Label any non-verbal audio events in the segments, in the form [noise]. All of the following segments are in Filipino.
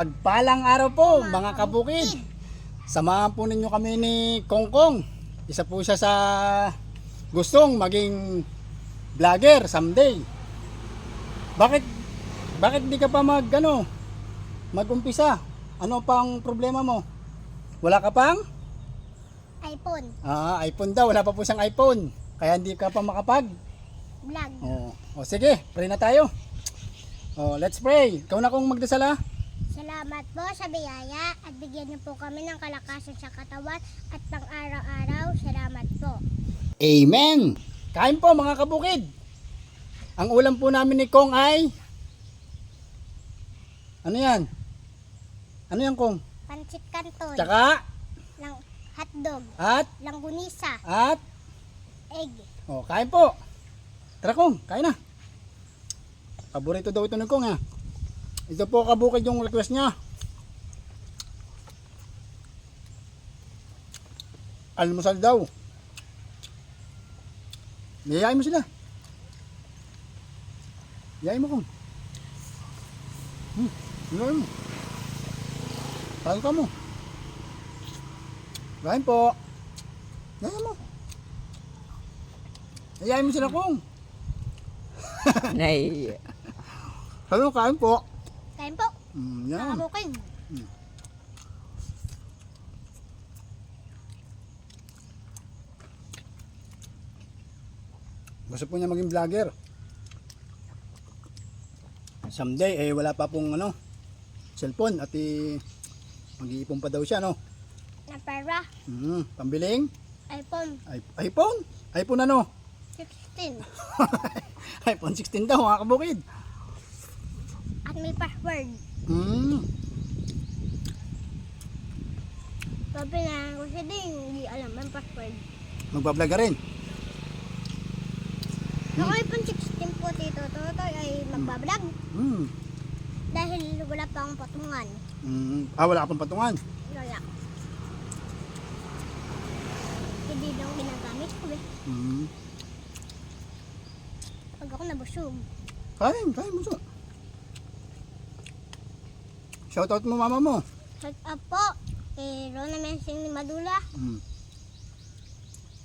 Pagpalang araw po mga kabukid. Samahan po ninyo kami ni Kongkong. Isa po siya sa gustong maging vlogger someday. Bakit bakit di ka pa mag ano, mag-umpisa? Ano pang problema mo? Wala ka pang? iPhone, Ah, iPhone daw. Wala pa po siyang iPhone. Kaya hindi ka pa makapag. vlog. Oh, o sige, pray na tayo. Oh, let's pray. Ikaw na kong magdasal ha. Salamat po sa biyaya at bigyan niyo po kami ng kalakasan sa katawan at pang araw-araw. Salamat po. Amen! Kain po mga kabukid. Ang ulam po namin ni Kong ay Ano yan? Ano yan Kong? Pansit kanton, Tsaka lang hotdog, at langgunisa, at egg. oh, kain po. Tara Kong, kain na. Paborito daw ito ni Kong ha. Ito po kabukid yung request niya. Almusal daw. Niyayain mo sila. Niyayain mo kong. Hmm, niyayain mo. Tayo ka mo. Kain po. Niyayain mo. Niyayain mo sila kong. Nay, Hello, kain po. Kain po, Mm, yan. nakabukid. Gusto po niya maging vlogger. Someday, eh wala pa pong ano, cellphone at eh, mag-iipon pa daw siya, no? Na pera, Mm, pambiling iPhone I- iPhone. iPhone ano? 16. [laughs] iPhone 16 daw, mga kabukid. May password. Mm, Sabi na ko siya din, hindi alam ang password. magbablog ka rin. Ang iPhone 16 po, Tito Totoy, ay magbablog Mm, dahil wala pa akong patungan. mm, ah, wala ka pang patungan. Wala. Hindi daw ginagamit ko eh. Mm, Pag ako nabusog. kain, kain mo. Shoutout mo mama mo. Shut up po. Kay Rona Mensing ni Madula. Mm.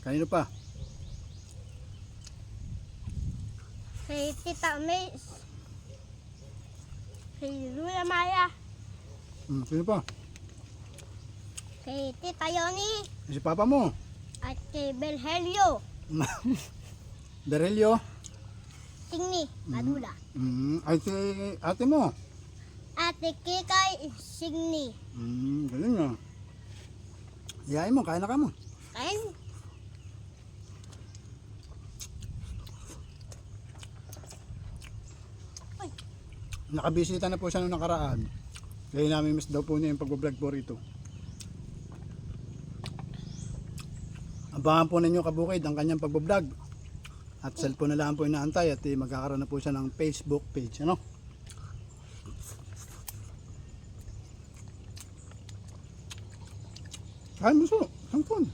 Kanino pa? Kay Tita May. Kay Lula Maya. Mm, sino pa? Kay Tita Yoni. Si papa mo. At kay Belhelio. [laughs] Berelio. Tingni. Madula. Mm, ay si ate mo. Ate Kikay Signi. Mm, galing nga. Iyain mo, kain na ka mo. Kain. Nakabisita na po siya nung nakaraan. Kaya namin miss daw po niya yung pag-vlog po rito. Abangan po ninyo kabukid ang kanyang pag-vlog. At cellphone na lang po inaantay at eh, magkakaroon na po siya ng Facebook page. Ano? Kain mo so, cellphone.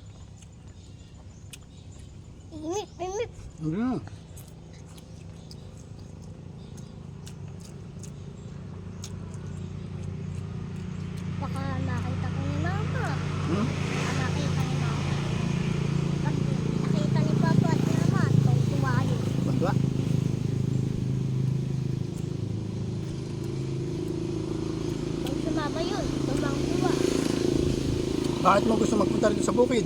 Imip, imip. Hindi na. Baka nakita ko ni Mama. Hmm? Baka nakita ni Mama. Pag nakita ni Papa at ni Mama, itong tumayo. Bandwa. Pag sumama yun, tumang-tuwa. Bakit mo gusto magpunta rito sa bukid?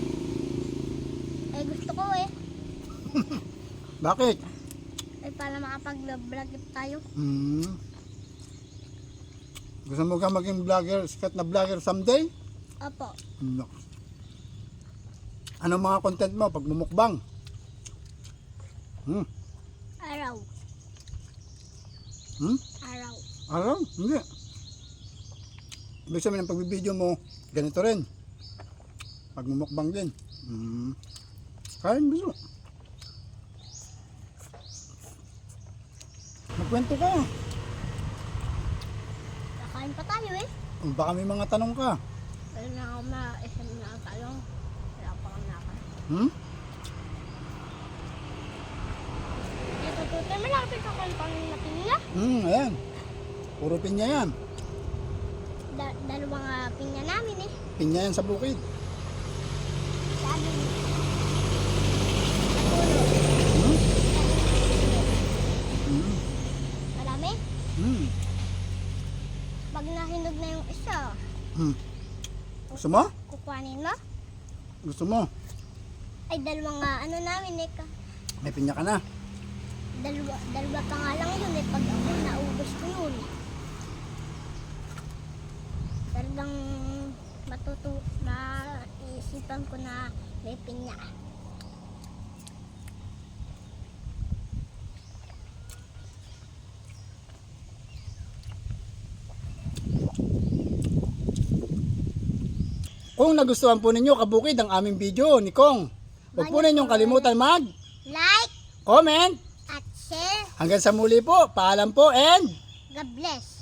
Eh gusto ko eh. [laughs] Bakit? Eh para makapag-vlog tayo. Hmm. Gusto mo ka maging vlogger, sikat na vlogger someday? Opo. No. Anong mga content mo pag mumukbang? Hmm. Araw. Hmm? Araw. Araw? Hindi. Ibig sabihin ng pagbibideo mo, ganito rin. Pag mumukbang din. Hmm. Kain gusto. Magkwento ka. Kakain pa tayo eh. Baka may mga tanong ka. Pero na ako ma-isang na ang talong. Wala pa kang nakan. Hmm? Ito tutoy, malapit ako yung pang natin nila. Hmm, ayan. Puro pinya yan. dalawang ah, pinya namin eh. Pinya yan sa bukid. Sabi mo. Hmm? Hmm. Marami? Hmm. Pag nahinog na yung isa, Hmm. Gusto mo? kukuhanin mo? Gusto mo? Ay, dalawang ah, ano namin eh. ka- May pinya ka na. Dalawa, dalawa pa nga lang yun eh. Pag ako naubos ko yun. Talagang matutu, maisipan ko na may pinya. Kung nagustuhan po ninyo kabukid ang aming video ni Kong, huwag po ninyong kalimutan mag Like comment. at share. Hanggang sa muli po, paalam po and God bless.